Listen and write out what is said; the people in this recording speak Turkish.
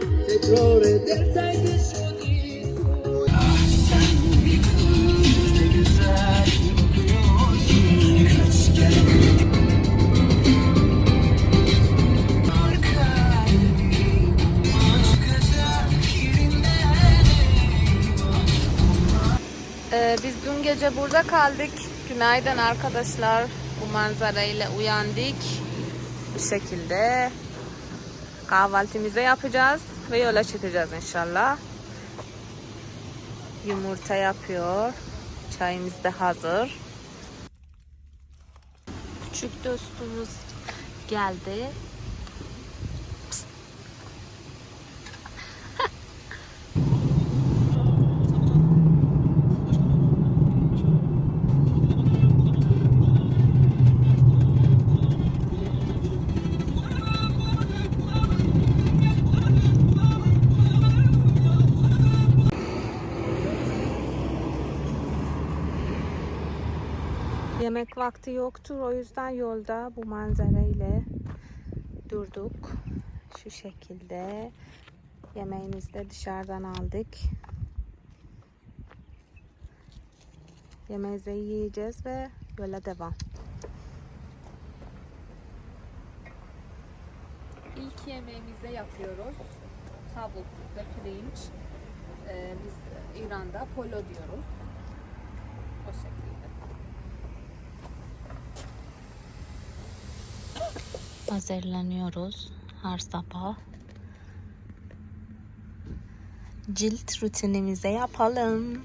tekrar edersen ee, biz dün gece burada kaldık. Günaydın arkadaşlar. Bu manzara ile uyandık. Bu şekilde kahvaltımızı yapacağız ve yola çıkacağız inşallah. Yumurta yapıyor. Çayımız da hazır. Küçük dostumuz geldi. Yemek vakti yoktur. O yüzden yolda bu manzara ile durduk. Şu şekilde. Yemeğimizi de dışarıdan aldık. Yemeğimizi yiyeceğiz ve yola devam. İlk yemeğimizi yapıyoruz. Tavuk ve pirinç. Ee, biz İran'da polo diyoruz. O şekilde. Hazırlanıyoruz her sabah. Cilt rutinimize yapalım.